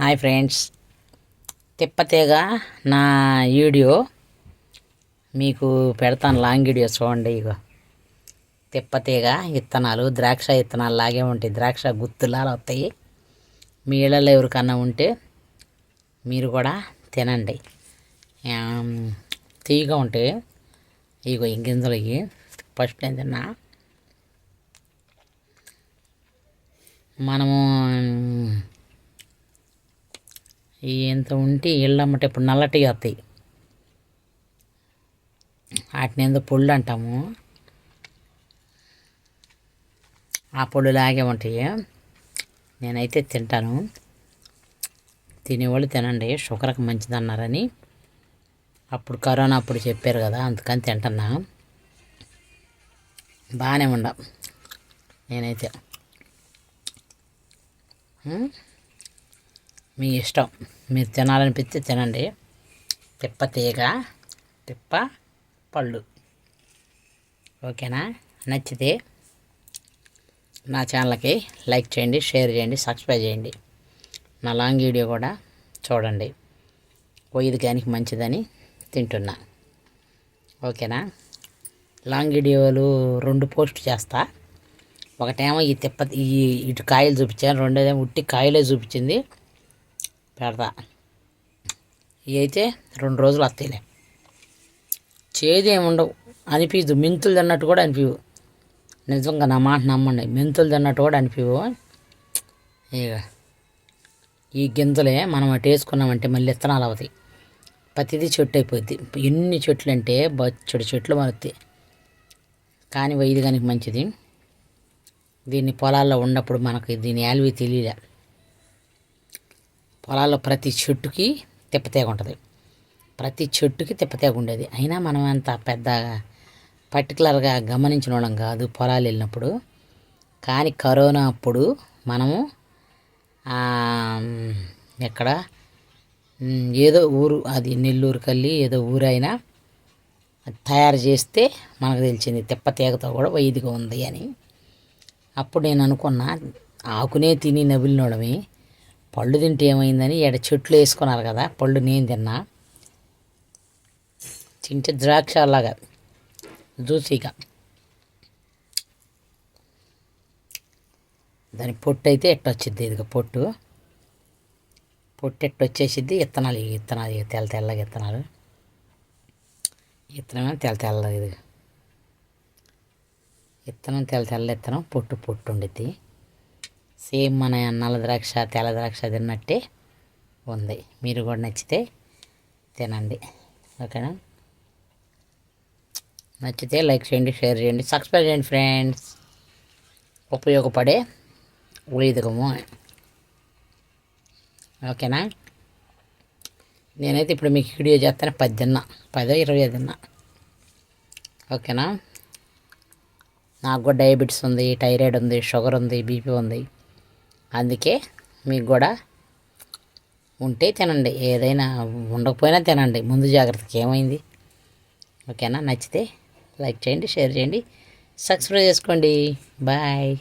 Hi friends. తిప్పతీగ నా video మీకు పెడతాను లాంగ్ వీడియో చూడండి ఇగో. తిప్పతీగ విత్తనాలు ద్రాక్ష విత్తనాలు లాగే ఉంటాయి. ద్రాక్ష గుత్తులాలు వస్తాయి. మీ ఇళ్ళలో ఎవరికన్నా ఉంటే మీరు కూడా తినండి. తీగ ఉంటే ఇగో ఈ గింజలు ఫస్ట్ నేను తిన్నా? మనము ఎంత ఉంటే ఇళ్ళమ్మట ఇప్పుడు నల్లటి వస్తాయి. వాటిని ఏందో పొళ్ళు అంటాము. ఆ పొళ్ళు లాగే ఉంటాయి. నేనైతే తింటాను. తినేవాళ్ళు తినండి. షుగర్కి మంచిదన్నారని. అప్పుడు కరోనా అప్పుడు చెప్పారు కదా అందుకని తింటున్నా. బాగానే ఉండ. నేనైతే. మీ ఇష్టం. మీరు తినాలనిపిస్తే తినండి. తిప్ప తీగ తిప్ప పళ్ళు. ఓకేనా? నచ్చితే నా ఛానల్కి లైక్ చేయండి షేర్ చేయండి సబ్స్క్రైబ్ చేయండి. నా లాంగ్ వీడియో కూడా చూడండి. వైద్యానికి మంచిదని తింటున్నా. ఓకేనా? లాంగ్ వీడియోలు రెండు పోస్ట్ చేస్తా. ఒకటేమో ఈ తిప్ప ఈ ఇటు కాయలు చూపించాను రెండోదేమో ఉట్టి కాయలే చూపించింది. పెడతా. ఇవి అయితే రెండు రోజులు వస్తాయిలే. చేదేముండవు. అనిపించదు మెంతులు తిన్నట్టు కూడా అనిపివు. నిజంగా నా మాట నమ్మండి. మెంతులు తిన్నట్టు కూడా అనిపివు. ఇక ఈ గింజలే మనం అటు వేసుకున్నామంటే మళ్ళీ విత్తనాలు అవుతాయి. ప్రతిదీ చెట్టు అయిపోద్ది. ఎన్ని చెట్లు అంటే బచ్చడి చెట్లు మరుతాయి. కానీ వైద్యగానికి మంచిది. దీన్ని పొలాల్లో ఉన్నప్పుడు మనకి దీని యాల్వి తెలియలే. పొలాల్లో ప్రతి చెట్టుకి తిప్పతేగ ఉంటుంది. ప్రతి చెట్టుకి తిప్పతేగ ఉండేది. అయినా మనం అంత పెద్ద పర్టికులర్గా గమనించిన వాళ్ళం కాదు పొలాలు వెళ్ళినప్పుడు. కానీ కరోనా అప్పుడు మనము ఎక్కడ ఏదో ఊరు అది నెల్లూరు కల్లి ఏదో ఊరైనా తయారు చేస్తే మనకు తెలిసింది తిప్పతీగతో కూడా వైదిగా ఉంది అని. అప్పుడు నేను అనుకున్నా ఆకునే తిని నవిలినోడమే పళ్ళు తింటే ఏమైందని ఎడ చెట్లు వేసుకున్నారు కదా పళ్ళు నేను తిన్నా. తింటే ద్రాక్ష అలాగా జ్యూసీగా. దాని పొట్టు అయితే ఎట్టొచ్చింది ఇదిగో పొట్టు. పొట్టు ఎట్టు వచ్చేసిద్ది విత్తనాలు విత్తనాలు తెల్ల తెల్లగా ఇత్తనాలు. ఇత్తనమే తెల్ల తెల్లగా ఇది విత్తనం తెల్ల తెల్ల విత్తనం పొట్టు పొట్టు ఉండిద్ది. సేమ్ మన నల్ల ద్రాక్ష తెల్ల ద్రాక్ష తిన్నట్టే ఉంది. మీరు కూడా నచ్చితే తినండి. ఓకేనా? నచ్చితే లైక్ చేయండి షేర్ చేయండి సబ్స్క్రైబ్ చేయండి ఫ్రెండ్స్. ఉపయోగపడే ఉదకము ఓకేనా? నేనైతే ఇప్పుడు మీకు వీడియో చేస్తాను పదిన్న పదో ఇరవై ఐదున్న. ఓకేనా? నాకు కూడా డయాబెటీస్ ఉంది థైరాయిడ్ ఉంది షుగర్ ఉంది బీపీ ఉంది. అందుకే మీకు కూడా ఉంటే తినండి. ఏదైనా ఉండకపోయినా తినండి. ముందు జాగ్రత్తకి ఏమైంది? ఓకేనా? నచ్చితే లైక్ చేయండి షేర్ చేయండి. సబ్స్క్రైబ్ చేసుకోండి. బాయ్.